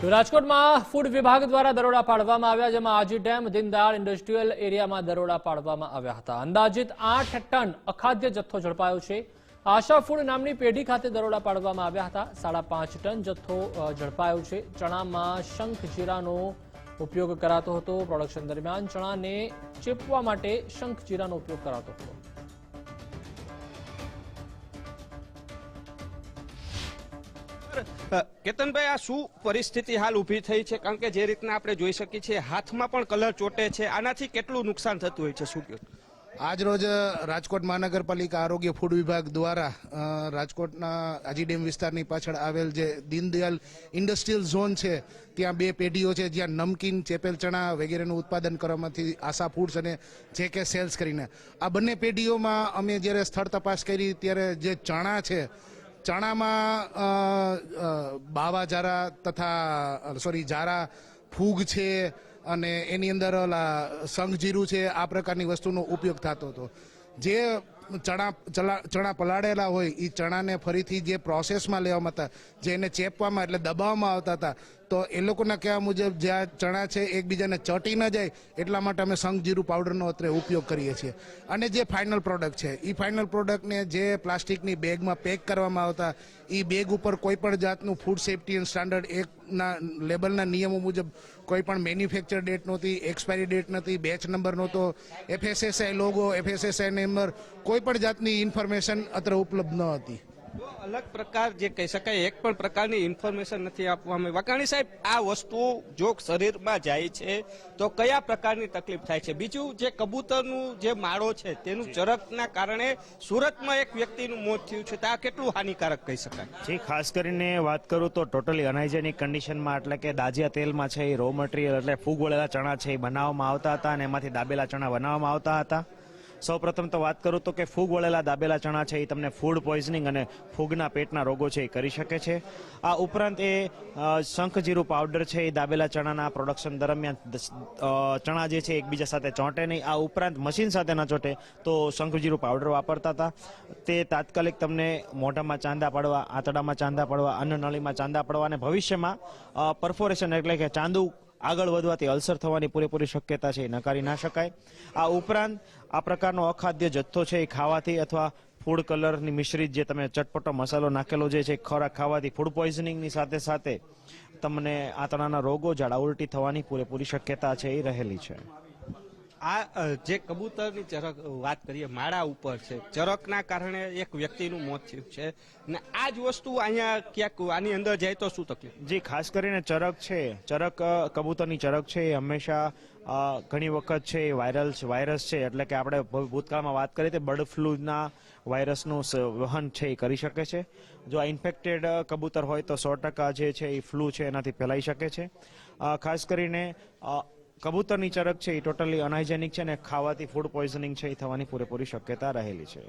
તો રાજકોટમાં ફૂડ વિભાગ દ્વારા દરોડા પાડવામાં આવ્યા, જેમાં આજી ડેમ, દીનદયાળ ઇન્ડસ્ટ્રીયલ એરિયામાં દરોડા પાડવામાં આવ્યા હતા. અંદાજિત આઠ ટન અખાદ્ય જથ્થો ઝડપાયો છે. આશા ફૂડ નામની પેઢી ખાતે દરોડા પાડવામાં આવ્યા હતા. સાડા પાંચ ટન જથ્થો ઝડપાયો છે. ચણામાં શંખ જીરાનો ઉપયોગ કરાતો હતો. પ્રોડક્શન દરમિયાન ચણાને ચેપવા માટે શંખ જીરાનો ઉપયોગ કરાતો હતો. અ, કેતનભાઈ આ શું પરિસ્થિતિ હાલ ઊભી થઈ છે? કારણ કે જે રીતના આપણે જોઈ શકીએ છીએ હાથમાં પણ કલર ચોટે છે. આનાથી કેટલું નુકસાન થતું હોય છે? શું આજ રોજ રાજકોટ મહાનગરપાલિકા આરોગ્ય ફૂડ વિભાગ દ્વારા રાજકોટના આજી ડેમ વિસ્તારની પાછળ આવેલ જે દીનદયાલ ઇન્ડસ્ટ્રીયલ ઝોન છે ત્યાં બે પેઢીઓ છે જ્યાં નમકીન ચેપેલ ચણા વગેરેનું ઉત્પાદન કરવામાંથી આશા ફૂડ્સ અને જે કે સેલ્સ કરીને. આ બંને પેઢીઓમાં અમે જ્યારે સ્થળ તપાસ કરી ત્યારે જે ચણા છે ચણામાં બાવા જારા તથા સોરી, જારા ફૂગ છે અને એની અંદર સંઘ જીરું છે, આ પ્રકારની વસ્તુનો ઉપયોગ થતો હતો. જે ચણા ચણા પલાળેલા હોય એ ચણાને ફરીથી જે પ્રોસેસમાં લેવામાં હતા જે એને ચેપવામાં એટલે દબાવવામાં આવતા હતા, તો એ લોકોના કહેવા મુજબ જે આ ચણા છે, એકબીજાને ચટી ન જાય, એટલા માટે અમે સંઘ જીરું પાવડરનો અત્રે ઉપયોગ કરીએ છીએ. અને જે ફાઇનલ પ્રોડક્ટ છે એ ફાઇનલ પ્રોડક્ટને જે પ્લાસ્ટિકની બેગમાં પેક કરવામાં આવતા એ બેગ ઉપર કોઈ પણ જાતનું ફૂડ સેફ્ટી એન્ડ સ્ટાન્ડર્ડ એકના લેબલના નિયમો મુજબ કોઈ પણ મેન્યુફેક્ચર ડેટ નહોતી એક્સપાયરી ડેટ નથી બેચ નંબર નહોતો એફએસએસઆઈ લોગો એફએસએસઆઈ નંબર કોઈ પણ જાતની ઇન્ફોર્મેશન અત્રે ઉપલબ્ધ ન હતી. અલગ પ્રકાર જે કહી શકાય એક પણ પ્રકારની ઇન્ફોર્મેશન નથી આપવામાં. વાકાણી સાહેબ આ વસ્તુ જો શરીરમાં જાય છે તો કયા પ્રકારની તકલીફ થાય છે? બીજું જે કબૂતરનું જે માળો છે તેનું ચરકના કારણે સુરતમાં એક વ્યક્તિનું મોત થયું છે. તો આ કેટલું હાનિકારક કહી શકાય? જી ખાસ કરીને વાત કરું તો ટોટલી અનહાઇજેનિક કન્ડિશનમાં એટલે કે દાજિયા તેલમાં છે એ રો મટીરિયલ એટલે ફૂગ વળેલા ચણા છે એ બનાવવામાં આવતા હતા અને એમાંથી દાબેલા ચણા બનાવવામાં આવતા હતા. સૌ પ્રથમ તો વાત કરું તો કે ફૂગ વળેલા દાબેલા ચણા છે એ તમને ફૂડ પોઈઝનિંગ અને ફૂગના પેટના રોગો છે એ કરી શકે છે. આ ઉપરાંત એ શંખજીરું પાવડર છે એ દાબેલા ચણાના પ્રોડક્શન દરમિયાન ચણા જે છે, એકબીજા સાથે ચોંટે નહીં. આ ઉપરાંત મશીન સાથે ન ચોંટે તો શંખજીરું પાવડર વાપરતા હતા. તે તાત્કાલિક તમને મોઢામાં ચાંદા પડવા, આંતડામાં ચાંદા પડવા, અન્નનળીમાં ચાંદા પડવા અને ભવિષ્યમાં પરફોરેશન એટલે કે ચાંદુ આગળ વધવાથી અલ્સર થવાની પૂરેપૂરી શક્યતા છે, એ નકારી ના શકાય. આ ઉપરાંત આ પ્રકારનો અખાદ્ય જથ્થો છે, એ ખાવાથી અથવા ફૂડ કલરની મિશ્રિત જે તમે ચટપટો મસાલો નાખેલો જે છે ખોરાક ખાવાથી ફૂડ પોઈઝનિંગની સાથે સાથે તમને આંતણાના રોગો, ઝાડા ઉલટી થવાની પૂરેપૂરી શક્યતા છે, એ રહેલી છે. આ જે કબૂતરની ચરક વાત કરીએ, માળા ઉપર છે. ચરકના કારણે એક વ્યક્તિનું મોત થયું છે. ને આ જ વસ્તુ અહીંયા ક્યાંક આની અંદર જાય તો શું તકલીફ? જી, ખાસ કરીને ચરક છે. ચરક કબૂતરની ચરક છે એ હંમેશા ઘણી વખત છે એ વાયરલ વાયરસ છે. એટલે કે આપણે ભૂતકાળમાં વાત કરીએ તો બર્ડ ફ્લૂના વાયરસનું વહન છે એ કરી શકે છે. જો આ ઇન્ફેક્ટેડ કબૂતર હોય તો સો ટકા જે છે એ ફ્લૂ છે એનાથી ફેલાઈ શકે છે. ખાસ કરીને કબૂતરની ચરક છે, એ ટોટલી અનહાઇજેનિક છે અને ખાવાથી ફૂડ પોઈઝનિંગ છે, એ થવાની પૂરેપૂરી શક્યતા રહેલી છે.